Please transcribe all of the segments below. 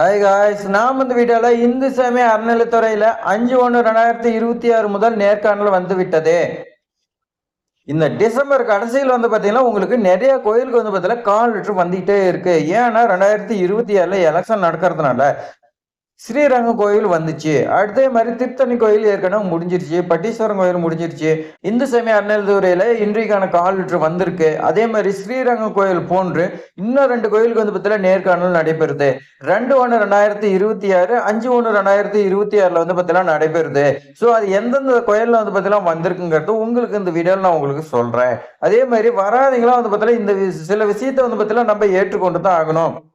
Hi guys நாம் இந்த வீடியோவில் இந்து சமய அறநிலைத்துறையில் அஞ்சு ஒன்று ரெண்டாயிரத்தி இருபத்தி ஆறு முதல் நேர்காணல் வந்து விட்டது. இந்த டிசம்பர் கடைசியில் வந்து பார்த்தீங்கன்னா உங்களுக்கு நிறைய கோயிலுக்கு வந்து பார்த்தீங்கன்னா கால் லெட்டர் வந்துகிட்டே இருக்கு. ஏன்னா ரெண்டாயிரத்தி இருபத்தி ஆறில் எலெக்ஷன் நடக்கிறதுனால ஸ்ரீரங்கம் கோயில் வந்துச்சு. அடுத்தே மாதிரி திருத்தணி கோயில் ஏற்கனவே முடிஞ்சிருச்சு. பட்டீஸ்வரம் கோயில் முடிஞ்சிருச்சு. இந்து சமய அறநிலைத்துறையில் இன்றைக்கான கால் லெட்டர் வந்திருக்கு. அதே மாதிரி ஸ்ரீரங்கம் கோயில் போன்று இன்னும் ரெண்டு கோயிலுக்கு வந்து பார்த்தீங்கன்னா நேர்காணல் நடைபெறுது. ரெண்டு ஒன்று ரெண்டாயிரத்தி இருபத்தி ஆறு அஞ்சு ஒன்று ரெண்டாயிரத்தி இருபத்தி ஆறில் வந்து பார்த்தீங்கன்னா நடைபெறுது. ஸோ அது எந்தெந்த கோயிலில் வந்து பார்த்தீங்கன்னா வந்திருக்குங்கிறது உங்களுக்கு இந்த வீடியோவில் நான் உங்களுக்கு சொல்கிறேன் அதே மாதிரி வராதிங்களாம் வந்து பார்த்தீங்கன்னா இந்த வி- சில விஷயத்தை வந்து பார்த்தீங்கன்னா நம்ம ஏற்றுக்கொண்டு தான் ஆகணும்.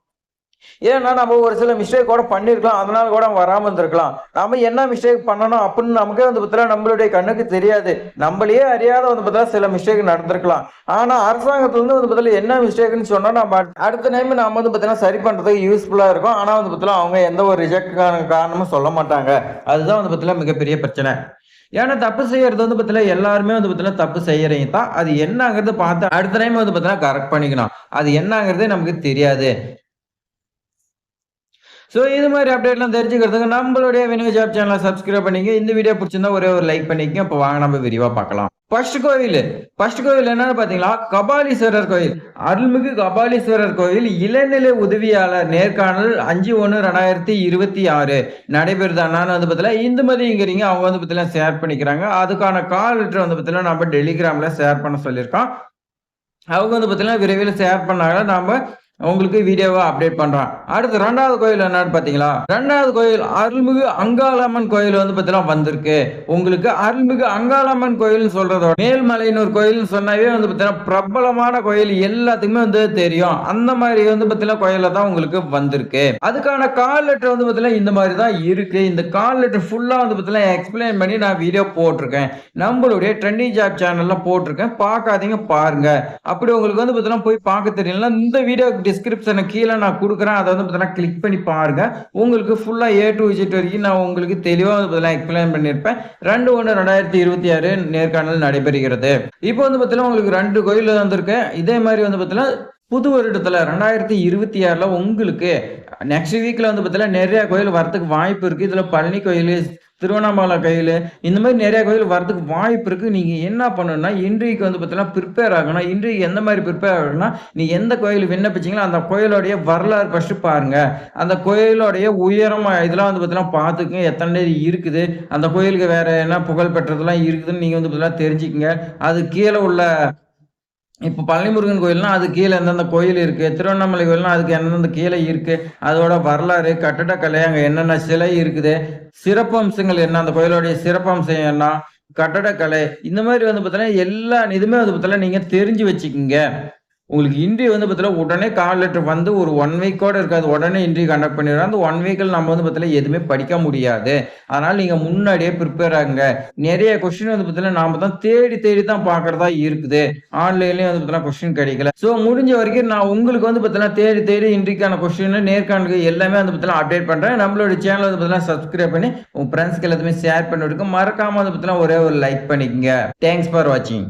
ஏன்னா நம்ம ஒரு சில மிஸ்டேக் கூட பண்ணியிருக்கலாம் அதனால கூட வராமல் இருந்திருக்கலாம். நம்ம என்ன மிஸ்டேக் பண்ணணும் அப்படின்னு நமக்கே வந்து பார்த்தீங்கன்னா நம்மளுடைய கண்ணுக்கு தெரியாது. நம்மளையே அறியாத வந்து பார்த்தா சில மிஸ்டேக் நடந்திருக்கலாம். ஆனால் அரசாங்கத்துலேருந்து வந்து பார்த்தீங்கன்னா என்ன மிஸ்டேக்னு சொன்னால் நம்ம அடுத்த- அடுத்த டைம் நம்ம வந்து பார்த்தீங்கன்னா சரி பண்ணுறதுக்கு யூஸ்ஃபுல்லாக இருக்கும். ஆனால் வந்து பார்த்தீங்கன்னா அவங்க எந்த ஒரு ரிஜெக்டான காரணமும் சொல்ல மாட்டாங்க. அதுதான் வந்து பார்த்தீங்கன்னா மிகப்பெரிய பிரச்சனை. ஏன்னா தப்பு செய்யறது வந்து பார்த்தீங்கன்னா எல்லாருமே வந்து பார்த்தீங்கன்னா தப்பு செய்யறீங்க தான். அது என்னங்கிறது பார்த்து அடுத்த டைம் வந்து பார்த்தீங்கன்னா கரெக்ட் பண்ணிக்கணும். அது என்னங்கிறதே நமக்கு தெரியாது. ஸோ இது மாதிரி அப்டேட்லாம் தெரிஞ்சுக்கிறதுக்கு நம்மளுடைய வினோய் ஜாப் சேனலை சப்ஸ்கிரைப் பண்ணிங்க. இந்த வீடியோ பிடிச்சிருந்தா ஒரே ஒரு லைக் பண்ணிக்கங்க. இப்போ வாங்க நம்ம விரிவாக பார்க்கலாம். ஃபர்ஸ்ட் கோவில் ஃபர்ஸ்ட் கோவில் என்னன்னு பார்த்தீங்களா? கபாலீஸ்வரர் கோயில். அருள்மிகு கபாலீஸ்வரர் கோயில். இளநிலை உதவியாளர் நேர்காணல் அஞ்சு ஒன்று ரெண்டாயிரத்தி இருபத்தி ஆறு. நடைபெறுதானான்னு வந்து பார்த்தீங்கன்னா இந்துமதிங்கிறீங்க அவங்க வந்து பார்த்தீங்கன்னா ஷேர் பண்ணிக்கிறாங்க. அதுக்கான கால் லெட்டர் வந்து பார்த்தீங்கன்னா நம்ம டெலிகிராமில் ஷேர் பண்ண சொல்லியிருக்கோம். அவங்க வந்து பார்த்தீங்கன்னா விரைவில் ஷேர் பண்ணாங்க. நம்ம உங்களுக்கு வீடியோவை அப்டேட் பண்ணுறான் அடுத்து ரெண்டாவது கோயில் என்னன்னு பாத்தீங்களா ரெண்டாவது கோயில் அருள்மிகு அங்காளம்மன் கோயில் வந்து பார்த்தீங்கன்னா வந்திருக்கு. உங்களுக்கு அருள்மிகு அங்காளம்மன் கோயில்னு சொல்றதோட மேல்மலையினூர் கோயில்னு சொன்னாவே வந்து பார்த்தீங்கன்னா பிரபலமான கோயில். எல்லாத்துக்குமே வந்து தெரியும். அந்த மாதிரி வந்து பார்த்தீங்கன்னா கோயில தான் உங்களுக்கு வந்திருக்கு. அதுக்கான கால் லெட்டர் வந்து பார்த்தீங்கன்னா இந்த மாதிரி தான் இருக்கு. இந்த கால் லெட்டர் ஃபுல்லா வந்து பார்த்தீங்கன்னா எக்ஸ்பிளைன் பண்ணி நான் வீடியோ போட்டிருக்கேன். நம்மளுடைய ட்ரெண்டிங் ஜாப் சேனல்ல போட்டிருக்கேன். பார்க்காதீங்க பாருங்க. அப்படி உங்களுக்கு வந்து பார்த்தீங்கன்னா போய் பார்க்க தெரியலன்னா இந்த வீடியோ டிஸ்கிரிப்ஷனை கீழே நான் கொடுக்குறேன். அதை வந்து பார்த்தீங்கன்னா கிளிக் பண்ணி பாருங்க. உங்களுக்கு ஃபுல்லாக ஏ டு விஜிட் வரைக்கும் நான் உங்களுக்கு தெளிவாக வந்து பார்த்தீங்கன்னா எக்ஸ்பிளைன் பண்ணியிருப்பேன். ரெண்டு ஒன்று ரெண்டாயிரத்தி இருபத்தி ஆறு நேர்காணல் நடைபெறுகிறது. இப்போ வந்து பார்த்தீங்கன்னா உங்களுக்கு ரெண்டு கோயில் வந்திருக்கு. இதே மாதிரி வந்து பார்த்தீங்கன்னா புது வருடத்துல ரெண்டாயிரத்தி இருபத்தி ஆறுல உங்களுக்கு நெக்ஸ்ட் வீக்ல வந்து பார்த்தீங்கன்னா நிறைய கோயில் வரதுக்கு வாய்ப்பு இருக்கு. இதுல பழனி கோயில் திருவண்ணாமலை கோயில் இந்த மாதிரி நிறைய கோயில் வரதுக்கு வாய்ப்பு இருக்கு. நீங்க என்ன பண்ணணும்னா இன்றைக்கு வந்து பார்த்தீங்கன்னா ப்ரிப்பேர் ஆகணும். இன்றைக்கு எந்த மாதிரி ப்ரிப்பேர் ஆகணும்னா நீ எந்த கோயில் விண்ணப்பிச்சீங்களோ அந்த கோயிலோடைய வரலாறு ஃபர்ஸ்ட் பாருங்க. அந்த கோயிலோடைய உயரம் இதெல்லாம் வந்து பார்த்தீங்கன்னா பார்த்துக்குங்க. எத்தனை பேர் இருக்குது? அந்த கோயிலுக்கு வேற என்ன புகழ் பெற்றதெல்லாம் இருக்குதுன்னு நீங்க வந்து பார்த்தீங்கன்னா தெரிஞ்சுக்கங்க. அது கீழே உள்ள இப்போ பழனிமுருகன் கோயில்னா அது கீழே எந்தெந்த கோயில் இருக்கு திருவண்ணாமலை கோயில்னா அதுக்கு எந்தெந்த கீழே இருக்கு அதோட வரலாறு கட்டடக்கலை அங்கே என்னென்ன சிலை இருக்குது சிறப்பம்சங்கள் என்ன அந்த கோயிலோடைய சிறப்பம்சம் என்ன கட்டடக்கலை இந்த மாதிரி வந்து பார்த்தீங்கன்னா எல்லா இதுவுமே வந்து பார்த்தீங்கன்னா நீங்கள் தெரிஞ்சு வச்சுக்கோங்க. உங்களுக்கு இன்ட்ரி வந்து பார்த்தீங்கன்னா உடனே கால் லெட்டர் வந்து ஒரு ஒன் வீக்கோட இருக்காது. உடனே இன்ட்ரி கண்டக்ட் பண்ணிடுறோம். அந்த ஒன் வீக்கில் நம்ம வந்து பார்த்தீங்கன்னா எதுவுமே படிக்க முடியாது. அதனால் நீங்கள் முன்னாடியே ப்ரிப்பேர் ஆகுங்க. நிறைய கொஸ்டின் வந்து பார்த்தீங்கன்னா நாம தான் தேடி தேடி தான் பார்க்குறதா இருக்குது. ஆன்லைன்லேயும் வந்து பார்த்தீங்கன்னா கொஸ்டின் கிடைக்கல. ஸோ முடிஞ்ச வரைக்கும் நான் உங்களுக்கு வந்து பார்த்தீங்கன்னா தேடி தேடி இன்ட்ரிக்கான கொஸ்டின் நேர்காணலுக்கு எல்லாமே வந்து பார்த்தீங்கன்னா அப்டேட் பண்ணுறேன் நம்மளோட சேனல் வந்து பார்த்தீங்கன்னா சப்ஸ்கிரைப் பண்ணி உங்கள் ஃப்ரெண்ட்ஸ்க்கு எல்லாத்துமே ஷேர் பண்ணி விடுங்க மறக்காம வந்து பார்த்தீங்கன்னா ஒரே ஒரு லைக் பண்ணிக்கங்க. தேங்க்ஸ் ஃபார் வாட்சிங்